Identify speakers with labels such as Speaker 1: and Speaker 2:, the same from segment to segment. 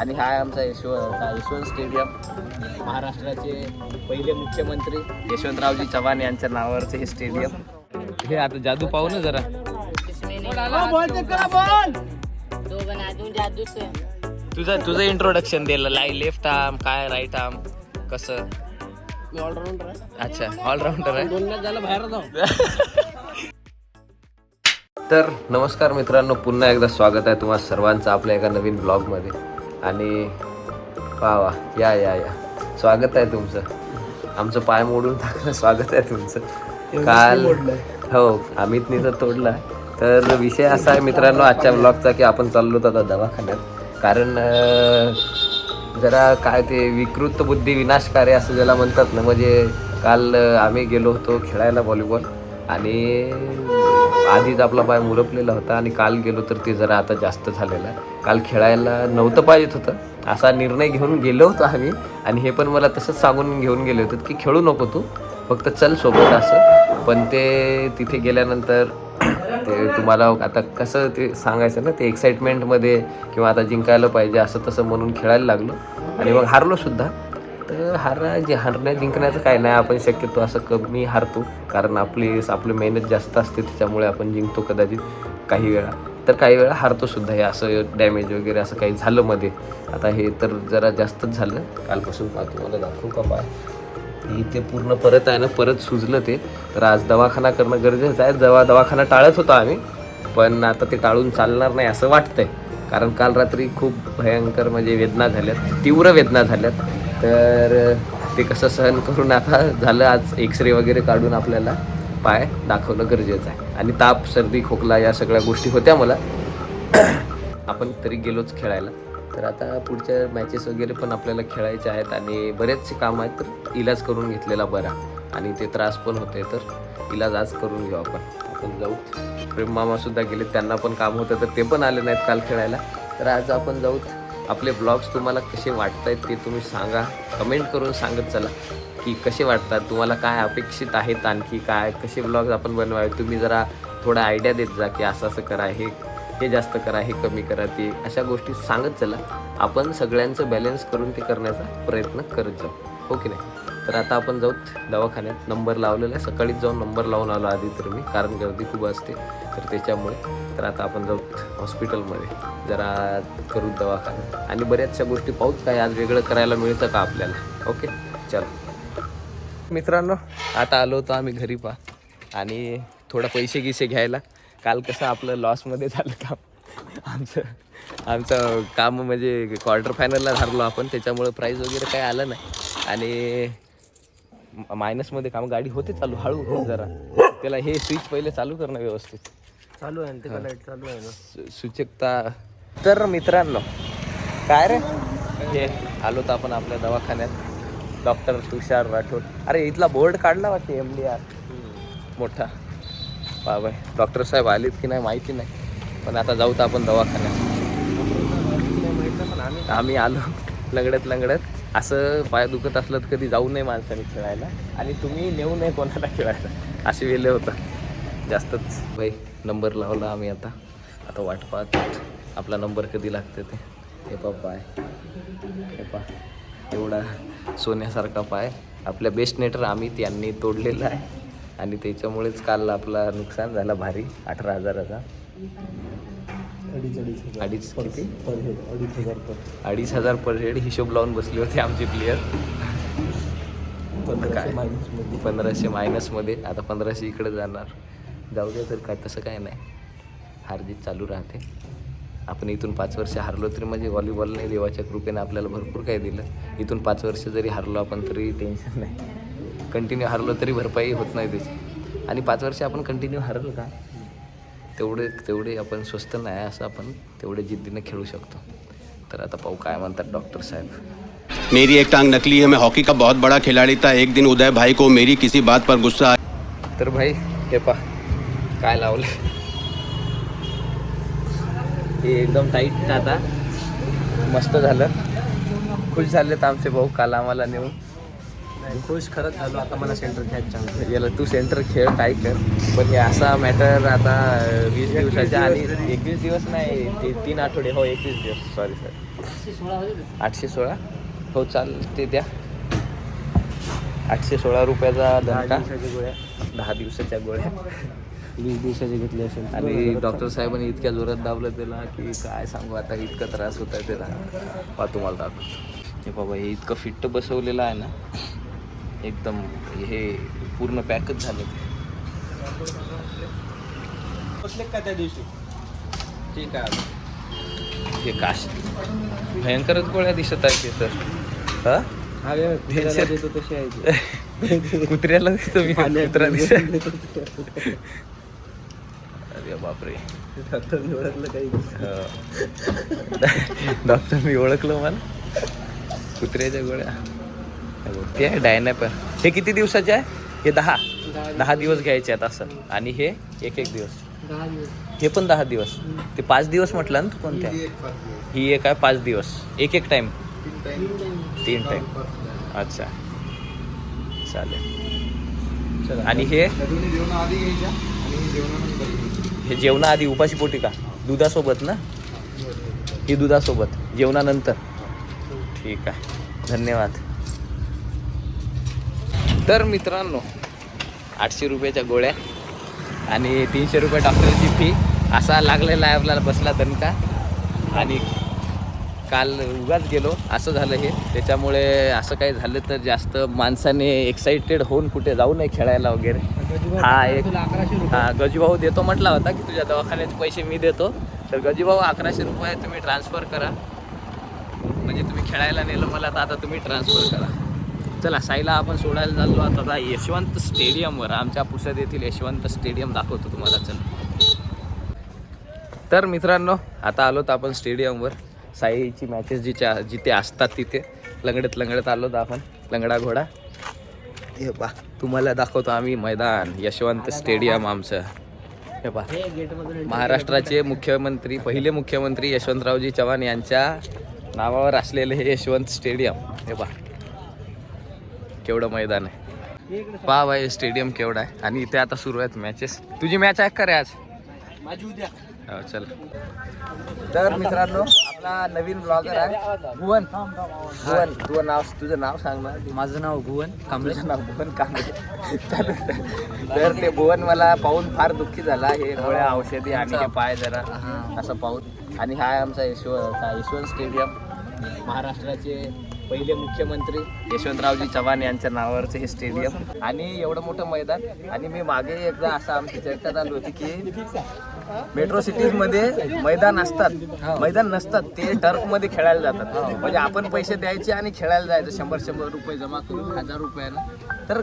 Speaker 1: आणि हा आहे आमचा यशवंत यशवंत स्टेडियम महाराष्ट्राचे पहिले मुख्यमंत्री यशवंतरावजी चव्हाण यांच्या नावावरचे हे स्टेडियम. हे आता जादू पाहू ना जरा.
Speaker 2: दो बना दूं जादू से
Speaker 1: तुझं तुझं इंट्रोडक्शन दिलं लाई लेफ्ट आर्म काय राईट आर्म कसं?
Speaker 2: मी ऑलराऊंडर आहे.
Speaker 1: अच्छा ऑलराऊंडर आहे.
Speaker 2: दोन मॅच झालं बाहेर जाऊ.
Speaker 1: तर नमस्कार मित्रांनो पुन्हा एकदा स्वागत आहे तुम्हा सर्वांचं आपल्या एका नवीन ब्लॉगमध्ये आणि वा वा. या या या. स्वागत आहे तुमचं. आमचं पाय मोडून टाकलं. स्वागत आहे तुमचं. काल हो अमितनी तर तोडला तर विषय असा आहे मित्रांनो आजच्या ब्लॉगचा की आपण चाललो होतो आता दवाखान्यात. कारण जरा काय ते विकृत बुद्धी विनाशकारी असं ज्याला म्हणतात ना म्हणजे काल आम्ही गेलो होतो खेळायला व्हॉलीबॉल आणि आधीच आपला पाय मुरपलेला होता आणि काल गेलो तर ते जरा आता जास्त झालेलं आहे. काल खेळायला नव्हतं पाहिजेत होतं. असा निर्णय घेऊन गेलो होतो आम्ही. आणि हे पण मला तसंच सांगून घेऊन गेले होते की खेळू नको तू. फक्त चल सोबत असं. पण ते तिथे गेल्यानंतर ते तुम्हाला आता कसं ते सांगायचं ना ते एक्साइटमेंटमध्ये किंवा आता जिंकायला पाहिजे असं तसं म्हणून खेळायला लागलो. आणि मग हारलो सुद्धा. तर हारा जे हरणं जिंकण्याचं काय नाही आपण शक्यतो असं कमी हारतो. कारण आपली आपली मेहनत जास्त असते त्याच्यामुळे आपण जिंकतो कदाचित काही वेळा. तर काही वेळा हारतो सुद्धा हे असं डॅमेज वगैरे असं काही झालं मध्ये. आता हे तर जरा जास्तच झालं. कालपासून पाहतो मला दाखवू का पाय? इथे पूर्ण परत आहे ना परत सुजलं ते. तर आज दवाखाना करणं गरजेचं आहे. जेव्हा दवाखाना टाळत होतो आम्ही पण आता ते टाळून चालणार नाही असं वाटतंय. कारण काल रात्री खूप भयंकर म्हणजे वेदना झाल्यात तीव्र वेदना झाल्यात. तर ते कसं सहन करून आता झालं आज एक्सरे वगैरे काढून आपल्याला पाय दाखवणं गरजेचं आहे. आणि ताप सर्दी खोकला या सगळ्या गोष्टी होत्या मला. आपण तरी गेलोच खेळायला. तर आता पुढच्या मॅचेस वगैरे पण आपल्याला खेळायचे आहेत आणि बरेचसे काम आहेत तर इलाज करून घेतलेला बरा. आणि ते त्रास पण होते तर इलाज आज करून घेऊ आपण. आपण जाऊ. प्रेम मामासुद्धा गेले त्यांना पण काम होतं तर ते पण आले नाहीत काल खेळायला. तर आज आपण जाऊ. आपले ब्लॉग्स तुम्हाला कसे वाटत आहेत ते तुम्ही सांगा. कमेंट करून सांगत चला की कसे वाटतात तुम्हाला काय अपेक्षित आहेत आणखी काय कसे ब्लॉग्स आपण बनवावे तुम्ही जरा थोडा आयडिया देत जा की असं असं करा हे हे जास्त करा हे कमी करा ते अशा गोष्टी सांगत चला. आपण सगळ्यांचं बॅलन्स करून ते करण्याचा प्रयत्न करत जाऊ. हो की नाही? तर आता आपण जाऊ दवाखान्यात. नंबर लावलेला आहे. सकाळीच जाऊन नंबर लावून आलो आधी तर मी कारण गर्दी खूप असते. तर त्याच्यामुळे तर आता आपण जाऊ हॉस्पिटलमध्ये जरा करू दवाखाना. आणि बऱ्याचशा गोष्टी पाहूच काय आज वेगळं करायला मिळतं का आपल्याला. ओके चल. मित्रांनो आता आलो होतो आम्ही घरी पा आणि थोडा पैसे गिसे घ्यायला. काल कसं आपलं लॉसमध्ये झालं काम. आमचं आमचं काम म्हणजे क्वार्टर फायनलला हरलो आपण. त्याच्यामुळे प्राईज वगैरे काही आलं नाही. आणि मायनसमध्ये काम गाडी होते चालू हळू हो जरा. त्याला हे स्विच पहिले चालू करणं व्यवस्थित.
Speaker 2: चालू आहे ना लाइट चालू आहे ना.
Speaker 1: सूचकता. तर मित्रांनो काय रे? हे आलो तर आपण आपल्या दवाखान्यात. डॉक्टर तुषार राठोड. अरे इथला बोर्ड काढला वाटते एम डी आर मोठा. बाबाय डॉक्टर साहेब आलेत की नाही माहिती नाही. पण आता जाऊ तर आपण दवाखान्यात. आम्ही आलो. लंगडत लंगडत असं पाय दुखत असलं तर कधी जाऊ नये माणसाने खेळायला. आणि तुम्ही नेऊ नये कोणाला खेळायला. असे वेले होतं. जास्तच. बाई नंबर लावला आम्ही आता. आता वाट पाहत आपला नंबर कधी लागते ते. हे पा पाय. हे पा एवढा सोन्यासारखा पाय. आपल्या बेस्ट नेटर आम्ही यांनी तोडलेला आहे. आणि त्याच्यामुळेच काल आपला नुकसान झाला भारी. अठरा हजाराचा.
Speaker 2: अडीच अडीच हजार
Speaker 1: अडीच किती?
Speaker 2: पर हेड अडीच हजार पर.
Speaker 1: अडीच हजार पर हेड हिशोब लावून बसले होते आमचे प्लेयर काय? पंधराशे मायनसमध्ये आता पंधराशे इकडे जाणार. जाऊ दे तर काय तसं काय नाही. हारजीत चालू राहते. आपण इथून पाच वर्ष हारलो तरी म्हणजे व्हॉलीबॉलने देवाच्या कृपेने आपल्याला भरपूर काही दिलं. इथून पाच वर्ष जरी हारलो आपण तरी टेन्शन नाही. कंटिन्यू हारलो तरी भरपाई होत नाही त्याची. आणि पाच वर्ष आपण कंटिन्यू हारलो का? तेवढे तेवढे आपण स्वस्त नाही असं आपण तेवढे जिद्दीने खेळू शकतो. तर आता पाहू काय म्हणतात डॉक्टर साहेब.
Speaker 3: मेरी एक टांग नकली है मैं हॉकी का बहुत बड़ा खिलाड़ी था। एक दिन उदय भाई को मेरी किसी बात पर गुस्सा
Speaker 1: तर भाई हे पा काय लावलं? हे एकदम टाईट आता. मस्त झालं. खुश झालेत आमचे भाऊ काल आम्हाला नेऊन.
Speaker 2: खुश खरंच झालो. आता मला सेंटर चान्स
Speaker 1: याला तू सेंटर खेळ काय कर. पण हे असा मॅटर आता वीस दिवसाच्या आणि एकवीस दिवस नाही ते तीन आठवडे. हो एकवीस दिवस. सॉरी सर आठशे सोळा हो चाल ते द्या. आठशे सोळा रुपयाचा
Speaker 2: दहा दिवसाच्या गोळ्या.
Speaker 1: दहा दिवसाच्या गोळ्या.
Speaker 2: वीस दिवसाचे घेतले असेल.
Speaker 1: आणि डॉक्टर साहेबांनी इतक्या जोरात दाबलं त्याला की काय सांगू आता इतका त्रास होत आहे त्याला. पा तुम्हाला दाखवतो. हे बाबा हे इतकं फिट्ट बसवलेलं आहे ना. एकदम हे पूर्ण पॅकच झालं.
Speaker 2: बसले का त्या दिवशी?
Speaker 1: ठीक आहे. हे काश. भयंकरच गोळ्या दिसत आहेत ते तर हा
Speaker 2: हा.
Speaker 1: कुत्र्याला देतो मी कुत्रा दिसत. अरे बापरे.
Speaker 2: डॉक्टरने ओळखलं काही?
Speaker 1: डॉक्टर मी ओळखलं मला? कुत्र्याच्या गोळ्या. ते आहे डायनॅपर हे किती दिवसाचे आहे? हे दहा. दहा दिवस. घ्यायचे आहेत असं. आणि हे एक एक दिवस. हे पण दहा दिवस. ते पाच दिवस म्हटलं ना तू कोणत्या ही एक आहे पाच दिवस. एक एक टाइम तीन टाइम अच्छा. चालेल. चला आणि हे? हे जेवणाआधी उपाशी पोटी का? दुधासोबत ना? ही दुधासोबत. जेवणानंतर. ठीक आहे. धन्यवाद. तर मित्रांनो आठशे रुपयाच्या गोळ्या आणि तीनशे रुपये डॉक्टरची फी असा लागलेला आहे आपल्याला बसला दणका. आणि काल उगाच गेलो असं झालं हे. त्याच्यामुळे असं काही झालं तर जास्त माणसाने एक्साइटेड होऊन कुठे जाऊ नये खेळायला वगैरे. हा एक हा गजूभाऊ देतो म्हटला होता की तुझ्या दवाखान्याचे पैसे मी देतो. तर गजूभाऊ अकराशे रुपये तुम्ही ट्रान्सफर करा. म्हणजे तुम्ही खेळायला नेलं मला तर आता तुम्ही ट्रान्सफर करा. चला साईला आपण सोडायला चाललो आता आता यशवंत स्टेडियमवर. आमच्या पुसद येथील यशवंत स्टेडियम दाखवतो तुम्हाला चल. तर मित्रांनो आता आलो तर आपण स्टेडियमवर. साईची मॅचेस जिच्या जिथे असतात तिथे. लंगडत लंगडत आलो तर आपण. लंगडा घोडा. हे बा तुम्हाला दाखवतो आम्ही मैदान. यशवंत स्टेडियम आमचं. हे
Speaker 2: मधून
Speaker 1: महाराष्ट्राचे मुख्यमंत्री पहिले मुख्यमंत्री यशवंतरावजी चव्हाण यांच्या नावावर असलेले हे यशवंत स्टेडियम. हे पहा केवढं मैदान आहे. पहा भाई स्टेडियम केवढं आहे. आणि इथे आता सुरू आहेत मॅचेस तुझी मॅच आहे का रे आज?
Speaker 2: माझी उद्या.
Speaker 1: हो चल. तर मित्रांनो आपला नवीन ब्लॉगर आहे भुवन. भुवन तुझं नाव तुझं नाव सांग ना
Speaker 2: माझं नाव भुवन कांबळे.
Speaker 1: नाव भुवन कांबळे. तर ते भुवन मला पाहून फार दुःखी झाला. हे गोळ्या औषधी आणि हे पाय जरा असं पाहून. आणि हा आहे आमचा यशव यशवंत स्टेडियम महाराष्ट्राचे पहिले मुख्यमंत्री यशवंतरावजी चव्हाण यांच्या नावावरचं हे स्टेडियम आणि एवढं मोठं मैदान. आणि मी मागे एकदा असं आमची चर्चा चालू होती की मेट्रो सिटीजमध्ये मैदान असतात. मैदान नसतात ते टर्फमध्ये खेळायला जातात. म्हणजे आपण पैसे द्यायचे आणि खेळायला जायचं. शंभर शंभर रुपये जमा करून हजार रुपयानं. तर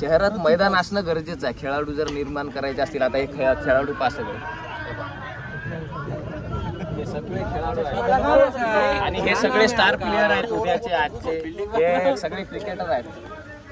Speaker 1: शहरात मैदान असणं गरजेचं आहे. खेळाडू जर निर्माण करायचे असतील आता हे खेळाडू पास खेळाडू. आणि हे सगळे स्टार प्लेअर आहेत उद्याचे आजचे. हे सगळे क्रिकेटर आहेत.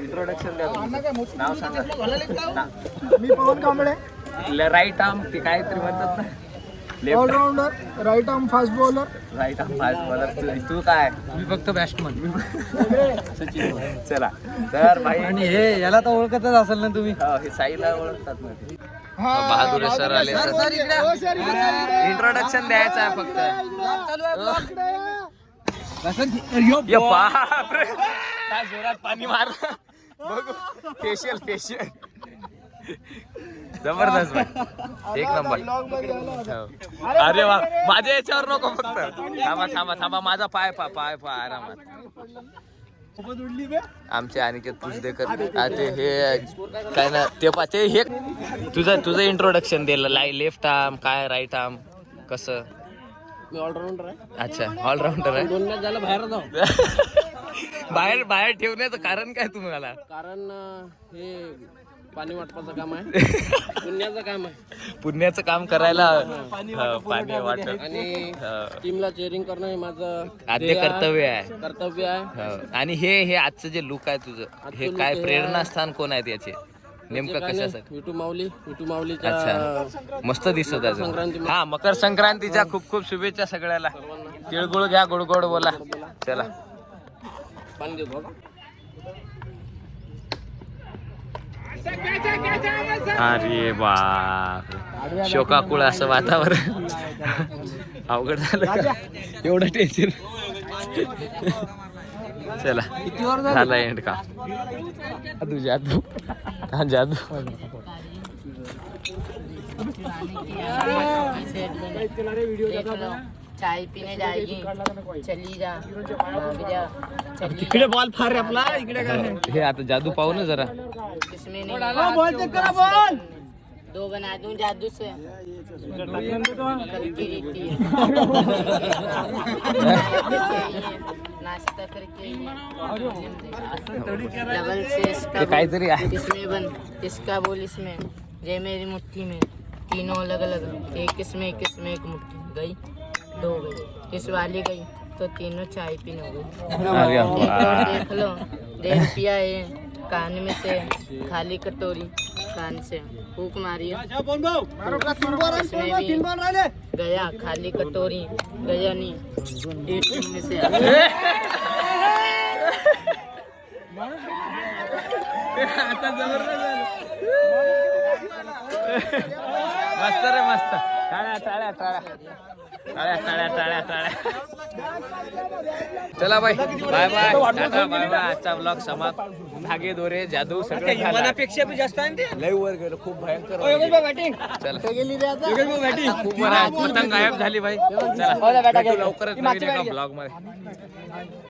Speaker 1: इंट्रोडक्शन द्या. नाव सांगा.
Speaker 4: मी पवन कांबळे.
Speaker 1: राईट आर्म ते काहीतरी म्हणतात ना.
Speaker 4: Allrounder right arm fast bowler
Speaker 1: right arm fast bowler तू काय?
Speaker 2: मी फक्त बॅट्समन
Speaker 1: चला. तर भाई
Speaker 2: आणि हे याला तर ओळखतच असेल ना तुम्ही.
Speaker 1: हो, हे साईला ओळखतात ना ते. बहादुर सर आले. इंट्रोडक्शन द्यायचं आहे फक्त. ये बापरे. काय जोरात पाणी मार. बघू. फेशियल फेशियल जबरदस्त भाई. एक नंबर. अरे वा माझ्या याच्यावर नको फक्त. थांबा थांबा थांबा माझा पाय पा पाय पा आरामात. आमचे अनिकेत पुजदेकर आ, ते हे काय ना ते पा ते हे. तुझं तुझं इंट्रोडक्शन दिलं लाई लेफ्ट आर्म काय राईट आर्म कसं?
Speaker 2: मी ऑलराऊंडर आहे.
Speaker 1: अच्छा ऑलराऊंडर आहे.
Speaker 2: दोन मॅच झालं बाहेर जाऊ
Speaker 1: बाहेर बाहेर ठेवण्याचं कारण काय तुम्हाला?
Speaker 2: कारण हे पाणी वाटपाचं काम आहे? पुण्याचं काम आहे.
Speaker 1: पुण्याचं काम करायला हो, पाणी वाटत
Speaker 2: आणि. टीमला चेअरिंग करणं हे माझं
Speaker 1: आद्य
Speaker 2: ध्येय आहे,
Speaker 1: कर्तव्य आहे.
Speaker 2: कर्तव्य आहे.
Speaker 1: हो. आणि हे हे आजचं जे लुक आहे तुझं हे
Speaker 2: look
Speaker 1: काय
Speaker 2: हे
Speaker 1: प्रेरणास्थान कोण आहेत याचे? नेमकं कशासाठी
Speaker 2: विटू माऊली विटू माऊलीच्या
Speaker 1: अच्छा. मस्त दिसत आहे
Speaker 2: संक्रांती
Speaker 1: हा मकर संक्रांतीच्या खूप खूप शुभेच्छा सगळ्याला. तिळगुळ घ्या गोड गोड बोला. चला.
Speaker 2: पाणी देतो. का?
Speaker 1: अरे बाप शोकाकुळ असं वातावरण. अवघड झालं. का? एवढं टेन्शन चला. झाला? एंड का? जादू जादू. हा जादू.
Speaker 5: चाय चली जा.
Speaker 2: इकडे बॉल फार रे आपला. इकडे काय?
Speaker 1: हे आता जादू पाहू ना जरा.
Speaker 5: इसमें नहीं दो बना दूँ जादू से। है। नाश्ता करके। डबल से इसका
Speaker 1: हे काहीतरी आहे
Speaker 5: इसमें बन इसका बोल इसमें। ये मेरी मुट्ठी में। तीनों अलग अलग एक इसमें एक इसमें एक मुट्ठी। गई? दो गई। इस वाली गई तो तीनों चाय पीने हो गई।
Speaker 1: अरे वाह।
Speaker 5: देख लो देख पिया है कान में से खाली कटोरी कान से फूक मारी। गया खाली कटोरी गया नहीं। एक में से
Speaker 1: मस्त रे मस्त। टाळ्या टाळ्या टाळ्या। टाळ्या टाळ्या टाळ्या टाळ्या. चला bye bye bye. Tata bye bye. आजचा ब्लॉग समाप्त. धागे दोरे जादू सगळं.
Speaker 2: मनापेक्षा बी जास्त
Speaker 1: लय वर गेलो खूप भयंकर
Speaker 2: बॅटिंग
Speaker 1: चला.
Speaker 2: बॅटिंग
Speaker 1: खूप. पतंग गायब झाली भाई चला. लवकरच ब्लॉगमध्ये.